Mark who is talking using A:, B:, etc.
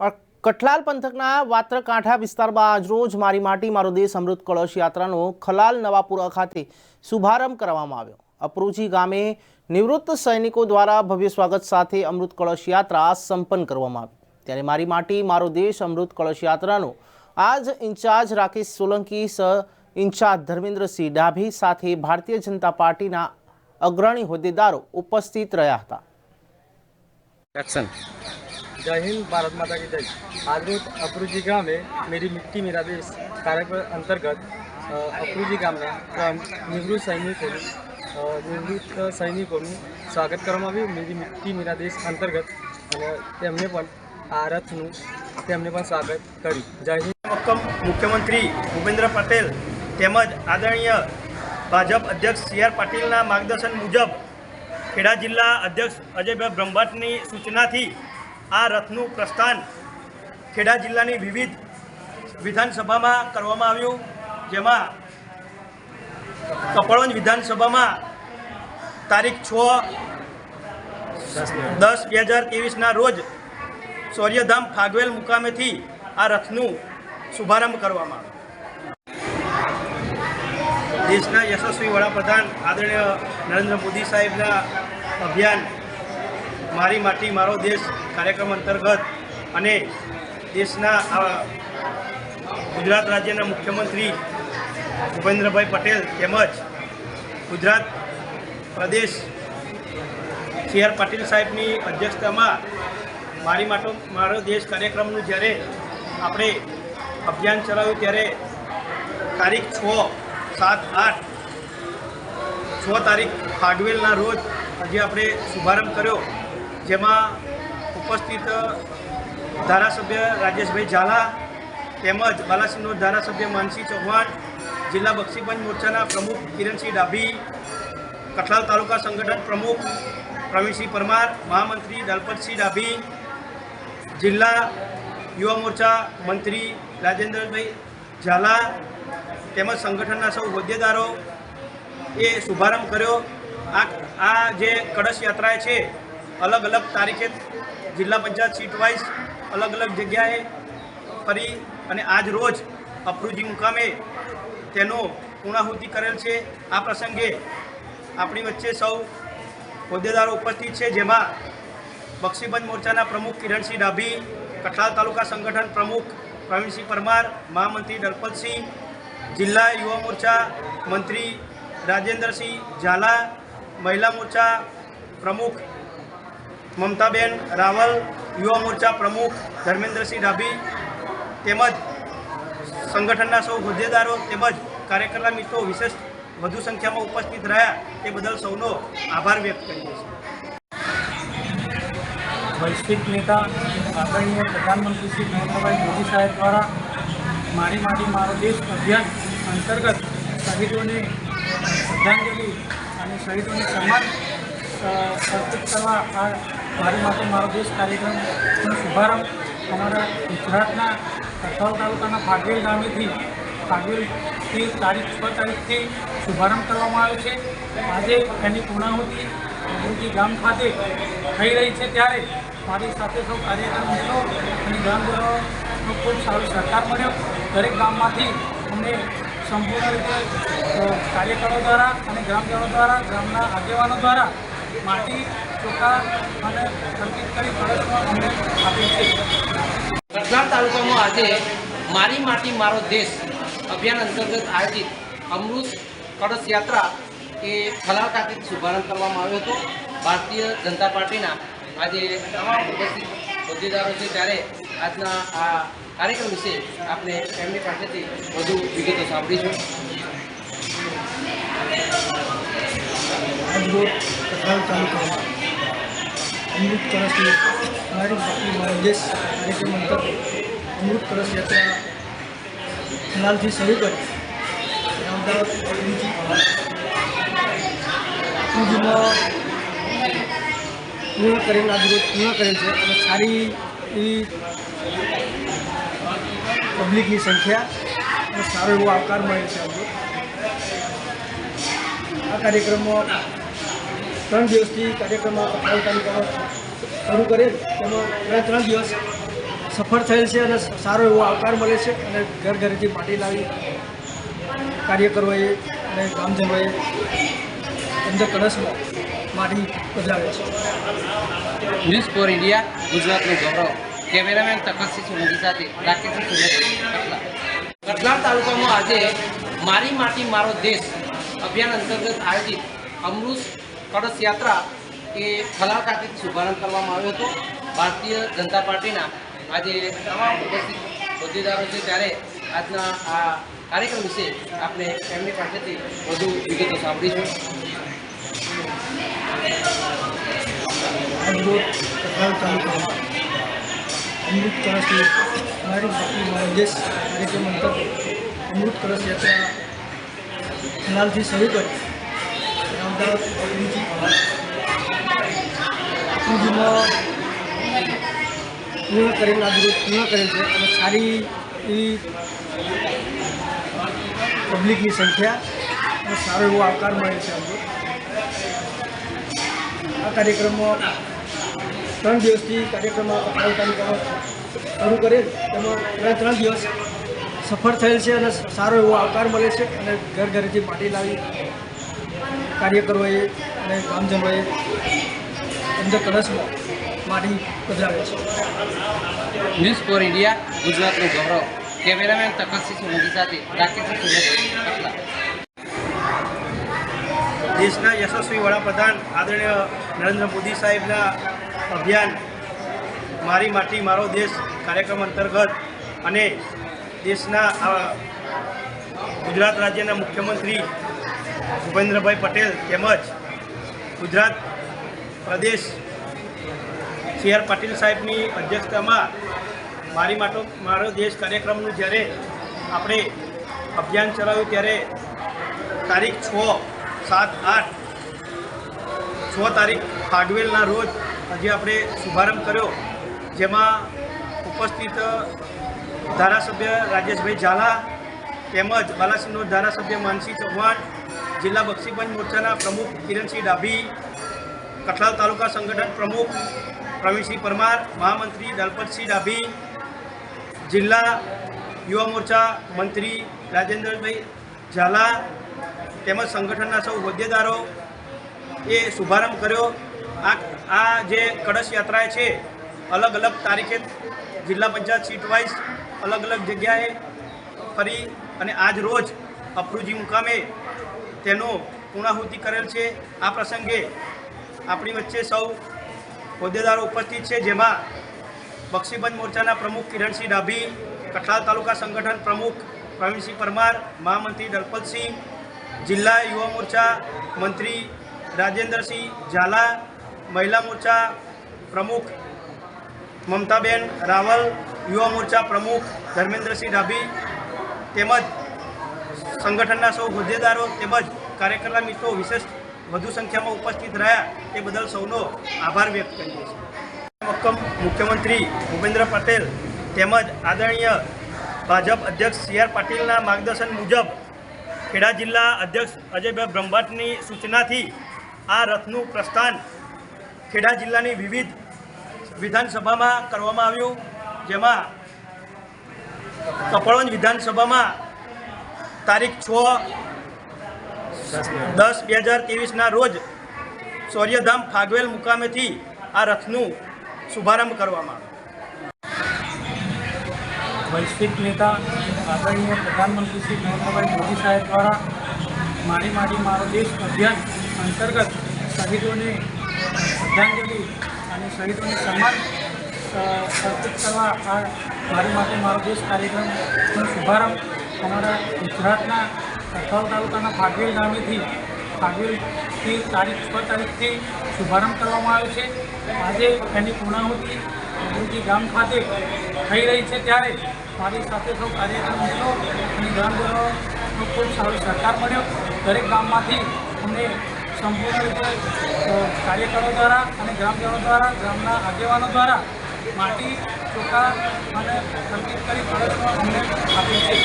A: કઠલાલ પંથકના વાત્રકાંઠા વિસ્તારમાં આજરોજ મારી માટી, મારો દેશ અમૃત કળશ યાત્રાનો ખલાલ નવાપુરા ખાતે શુભારંભ કરવામાં આવ્યો. અપરુજી ગામે નિવૃત્ત સૈનિકો દ્વારા ભવ્ય સ્વાગત સાથે અમૃત કળશ યાત્રા સંપન્ન કરવામાં આવી. ત્યારે મારી માટી, મારો દેશ અમૃત કળશ યાત્રાનો આજ ઇન્ચાર્જ રાકેશ સોલંકી સહ ઇન્ચાર્જ ધર્મેન્દ્રસિંહ ડાભી સાથે ભારતીય જનતા પાર્ટીના અગ્રણી હોદ્દેદારો ઉપસ્થિત રહ્યા હતા.
B: જય હિન્દ, ભારત માતા કી જય. આજરોજ અપરુજી ગામે મેરી મિટ્ટી મેરા દેશ કાર્યક્રમ અંતર્ગત અપરુજી ગામના ગામ નિવૃત્ત સૈનિકોનું નિવૃત્ત સૈનિકોનું સ્વાગત કરવામાં આવ્યું. મેરી મિટ્ટી મેરા દેશ અંતર્ગત. અને તેમને પણ આ રથનું તેમને પણ સ્વાગત કર્યું. જય હિન્દ.
C: મુખ્યમંત્રી ભૂપેન્દ્ર પટેલ તેમજ આદરણીય ભાજપ અધ્યક્ષ સી આર પાટીલના માર્ગદર્શન મુજબ ખેડા જિલ્લા અધ્યક્ષ અજયભાઈ બ્રહ્માટની સૂચનાથી આ રથનું પ્રસ્થાન ખેડા જિલ્લાની વિવિધ વિધાનસભામાં કરવામાં આવ્યું. જેમાં કપડવંજ વિધાનસભામાં તારીખ છ દસ બે હજાર ત્રેવીસના રોજ સૌર્યધામ ફાગવેલ મુકામેથી આ રથનું શુભારંભ કરવામાં દેશના યશસ્વી વડાપ્રધાન આદરણીય નરેન્દ્ર મોદી સાહેબના અભિયાન મારી માટી, મારો દેશ કાર્યક્રમ અંતર્ગત અને દેશના ગુજરાત રાજ્યના મુખ્યમંત્રી ભૂપેન્દ્રભાઈ પટેલ તેમજ ગુજરાત પ્રદેશ સી આર પાટીલ સાહેબની અધ્યક્ષતામાં મારી માટો, મારો દેશ કાર્યક્રમનું જ્યારે આપણે અભિયાન ચલાવ્યું ત્યારે તારીખ છ, સાત, આઠ, છ તારીખ ફાગવેલના રોજ આજે આપણે શુભારંભ કર્યો. જેમાં ઉપસ્થિત ધારાસભ્ય રાજેશભાઈ ઝાલા તેમજ બાલાસિનોર ધારાસભ્ય માનસી ચૌહાણ, જિલ્લા બક્ષીપંચ મોરચાના પ્રમુખ કિરણસિંહ ડાભી કઠલાલ તાલુકા સંગઠન પ્રમુખ પ્રવીણસિંહ પરમાર, મહામંત્રી દલપતસિંહ ડાભી, જિલ્લા યુવા મોરચા મંત્રી રાજેન્દ્રભાઈ ઝાલા તેમજ સંગઠનના સૌ હોદ્દેદારો એ શુભારંભ કર્યો. આ આ જે કળશ યાત્રા છે અલગ અલગ તારીખે જિલ્લા પંચાયત સીટ વાઇઝ અલગ અલગ જગ્યાએ ફરી અને આજ રોજ અપરુજી મુકામે તેનો પૂર્ણાહુતિ કરેલ છે. આ પ્રસંગે આપણી વચ્ચે સૌ હોદ્દેદારો ઉપસ્થિત છે, જેમાં બક્ષીબંધ મોરચાના પ્રમુખ કિરણસિંહ ડાભી કઠલાલ તાલુકા સંગઠન પ્રમુખ પ્રવીણસિંહ પરમાર, મહામંત્રી દલપતસિંહ, જિલ્લા યુવા મોરચા મંત્રી રાજેન્દ્રસિંહ ઝાલા, મહિલા મોરચા પ્રમુખ મમતાબેન રાવલ, યુવા મોરચા પ્રમુખ ધર્મેન્દ્રસિંહ ડાભી તેમજ સંગઠનના સૌ હોદ્દેદારો તેમજ કાર્યકર્તા મિત્રો વિશેષ વધુ સંખ્યામાં ઉપસ્થિત રહ્યા તે બદલ સૌનો આભાર વ્યક્ત કરીએ છીએ.
D: વૈશ્વિક નેતા આદરણીય પ્રધાનમંત્રી શ્રી નરેન્દ્રભાઈ મોદી સાહેબ દ્વારા મારી માટી મારો દેશ અભિયાન અંતર્ગત શહીદોને શ્રદ્ધાંજલિ અને શહીદોને સન્માન અર્પિત કરવા આ મારી માટે મારો દેશ કાર્યક્રમનો શુભારંભ. અમારા ગુજરાતના કઠોળ તાલુકાના ફાગવેલ ગામેથી ફાગવેલથી તારીખ છ તારીખથી શુભારંભ કરવામાં આવ્યો છે. આજે એની પૂર્ણાહુતિ અમૃતિ ગામ ખાતે થઈ રહી છે ત્યારે મારી સાથે સૌ કાર્યક્રમ મિત્રો અને ગ્રામજનોનો ખૂબ સારો સહકાર મળ્યો. દરેક ગામમાંથી અમને સંપૂર્ણ રીતે કાર્યકરો દ્વારા અને ગ્રામજનો દ્વારા, ગામના આગેવાનો દ્વારા માટી ચોખા અને ખર્ચિત કરી કળશમાં અમને આપી છે
E: કઠલાલ તાલુકામાં આજે મારી માટી મારો દેશ અભિયાન અંતર્ગત આયોજિત અમૃત કળશ યાત્રા એ ખલાલ ખાતે શુભારંભ કરવામાં આવ્યો હતો. ભારતીય જનતા પાર્ટીના આજે તમામ ઉપસ્થિત હોદ્દેદારો છે ત્યારે આજના આ કાર્યક્રમ વિશે આપણે એમની પાસેથી વધુ વિગતો સાંભળીશું.
F: આજરોજ તાલુકામાં અમૃત કળશ મારી બાકી મારો દેશ કાર્યક્રમ અંતર્ગત અમૃત કળશ યાત્રા ખલાલથી શરૂ કરી. અમદાવાદ પૂર્ણ કરેલ આજરોજ પૂર્ણ કરેલ છે અને સારી એવી પબ્લિકની સંખ્યા અને સારો એવો આવકાર મળેલ છે આજરોજ આ કાર્યક્રમમાં ત્રણ દિવસથી કાર્યક્રમ તાલુકામાં શરૂ કરેલ તેમાં ત્રણ ત્રણ દિવસ સફળ થયેલ છે અને સારો એવો આવકાર મળે છે અને ઘર ઘરેથી માટી લાવી કાર્યકરોએ અને ગામજનોએ અંદર કળશમાં માટી પધરાવે છે.
E: ન્યૂઝ ફોર ઇન્ડિયા ગુજરાતનું ગૌરવ. કેમેરામેન તકતસિંહ સોલંકી સાથે રાકેશ સોલંકી, કટલા. કટલા તાલુકામાં આજે મારી માટી મારો દેશ અભિયાન અંતર્ગત આયોજિત અમૃત કળશ યાત્રા એ ખલાલ ખાતે શુભારંભ કરવામાં આવ્યો હતો. ભારતીય જનતા પાર્ટીના આજે તમામ ઉપસ્થિત હોદ્દેદારો છે ત્યારે આજના આ કાર્યક્રમ વિશે આપણે એમની પાસેથી વધુ વિગતો સાંભળીશું.
F: અમૃત કળશની મારી માટી મારો દેશ કાર્યક્રમ અંતર્ગત અમૃત કળશ યાત્રા ખલાલથી શરૂ કરી અમદાવાદ અપરૂજી અપરૂજીમાં પૂર્ણ કરેલ આજરોજ પૂર્ણ કરેલ છે અને સારી એવી પબ્લિકની સંખ્યા અને સારો એવો આવકાર મળે છે આજરોજ આ કાર્યક્રમમાં ત્રણ દિવસથી કાર્યક્રમ આ કપડાવ તાલુકામાં શરૂ કરેલ તેમાં ત્રણ ત્રણ દિવસ સફળ થયેલ છે અને સારો એવો આવકાર મળે છે અને ઘર ઘરેથી પાટી લાવી કાર્યકરોએ અને ગ્રામજનોએ અંદર કળશ માટી પધરાવે છે.
E: ન્યૂઝ ફોર ઇન્ડિયા ગુજરાતનું ગૌરવ. કેમેરામેન સોલંકી સાથે રાકેશ
C: દેશના યશસ્વી વડાપ્રધાન આદરણીય નરેન્દ્ર મોદી સાહેબના અભિયાન મારી માટી મારો દેશ કાર્યક્રમ અંતર્ગત અને દેશના ગુજરાત રાજ્યના મુખ્યમંત્રી ભૂપેન્દ્રભાઈ પટેલ તેમજ ગુજરાત પ્રદેશ સી આર પાટીલ સાહેબની અધ્યક્ષતામાં મારી માટો મારો દેશ કાર્યક્રમનું જ્યારે આપણે અભિયાન ચલાવ્યું ત્યારે તારીખ છ, સાત, આઠ, છ તારીખ ફાગવેલના રોજ આજે આપણે શુભારંભ કર્યો, જેમાં ઉપસ્થિત ધારાસભ્ય રાજેશભાઈ ઝાલા તેમજ બાલાસિનોર ધારાસભ્ય માનસી ચૌહાણ જિલ્લા બક્ષીપંચ મોરચાના પ્રમુખ કિરણસિંહ ડાભી, કઠલાલ તાલુકા સંગઠન પ્રમુખ પ્રવીણસિંહ પરમાર, મહામંત્રી દલપતસિંહ ડાભી, જિલ્લા યુવા મોરચા મંત્રી રાજેન્દ્રભાઈ ઝાલા તેમજ સંગઠનના સૌ હોદ્દેદારો એ શુભારંભ કર્યો. આ આ જે કળશ યાત્રા છે, અલગ અલગ તારીખે જિલ્લા પંચાયત સીટ વાઇઝ અલગ અલગ જગ્યાએ ફરી અને આજ રોજ અપરુજી મુકામે તેનો પૂર્ણાહુતિ કરેલ છે. આ પ્રસંગે આપણી વચ્ચે સૌ હોદ્દેદારો ઉપસ્થિત છે, જેમાં બક્ષીબંધ મોરચાના પ્રમુખ કિરણસિંહ ડાભી કઠલાલ તાલુકા સંગઠન પ્રમુખ પ્રવીણસિંહ પરમાર, મહામંત્રી દલપતસિંહ, જિલ્લા યુવા મોરચા મંત્રી રાજેન્દ્રસિંહ ઝાલા, મહિલા મોરચા પ્રમુખ મમતાબેન રાવલ, યુવા મોરચા પ્રમુખ ધર્મેન્દ્રસિંહ ડાભી તેમજ સંગઠનના સૌ હોદ્દેદારો તેમજ કાર્યકર્તા મિત્રો વિશેષ વધુ સંખ્યામાં ઉપસ્થિત રહ્યા તે બદલ સૌનો આભાર વ્યક્ત કરીએ છીએ. મક્કમ મુખ્યમંત્રી ભૂપેન્દ્ર પટેલ તેમજ આદરણીય ભાજપ અધ્યક્ષ સી આર પાટીલના માર્ગદર્શન મુજબ ખેડા જિલ્લા અધ્યક્ષ અજયભાઈ બ્રહ્મભટ્ટની સૂચનાથી આ રથનું પ્રસ્થાન ખેડા જિલ્લાની વિવિધ વિધાનસભામાં કરવામાં આવ્યું. જેમાં કપડવંજ વિધાનસભામાં તારીખ છ દસ બે હજાર ત્રેવીસના રોજ સૌર્યધામ ફાગવેલ મુકામેથી આ રથનું શુભારંભ કરવામાં
D: વૈશ્વિક નેતા આદરણીય પ્રધાનમંત્રી શ્રી નરેન્દ્રભાઈ મોદી સાહેબ દ્વારા મારી મારી મારો દેશ અભિયાન અંતર્ગત શહીદોને શ્રદ્ધાંજલિ અને શહીદોને સન્માન અર્પિત કરવા આ મારી માટે મારો દેશ કાર્યક્રમનો શુભારંભ. અમારા ગુજરાતના કઠોળ તાલુકાના ફાગવેલ ગામેથી ફાગવેલથી તારીખ છ તારીખથી શુભારંભ કરવામાં આવ્યો છે. આજે એની પૂર્ણાહુતિ અમૃતિ ગામ ખાતે થઈ રહી છે ત્યારે મારી સાથે સૌ કાર્યક્રમો અને ગ્રામજનોનો ખૂબ સારો સહકાર મળ્યો. દરેક ગામમાંથી અમને સંપૂર્ણ રીતે કાર્યકરો દ્વારા અને ગ્રામજનો દ્વારા, ગામના આગેવાનો દ્વારા માટી, ચોખા અને સંકેત કરી કળશમાં અમને આપી છે.